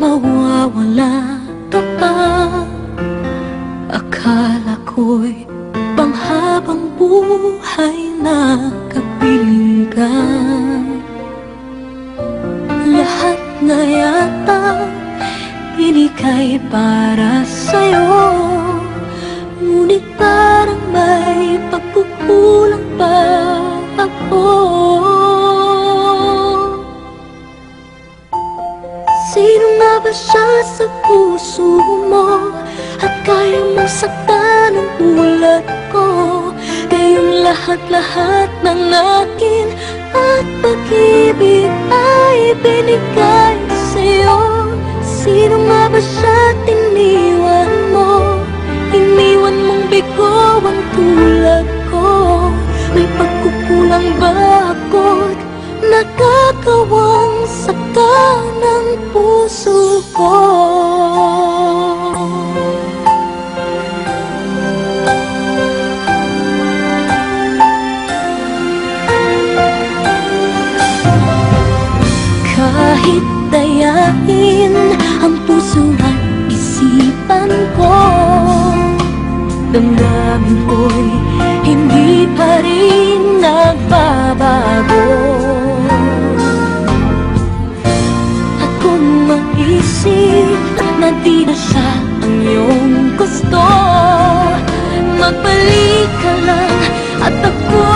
mawawala to pa. Akala ko'y panghabang buhay na kapilingan Lahat na yata binigay para sa'yo. Ngunit parang may pagkukulang pa sa puso mo? At kaya mo saktan ang ulat ko Kayong lahat-lahat ng akin At pag-ibig ay binigay sa'yo Sino nga ba siya tiniwan puso ko. Kahit dayain ang puso at isipan ko Damdamin ko'y Isip na di na siya ang iyong gusto. Magbalik ka lang at ako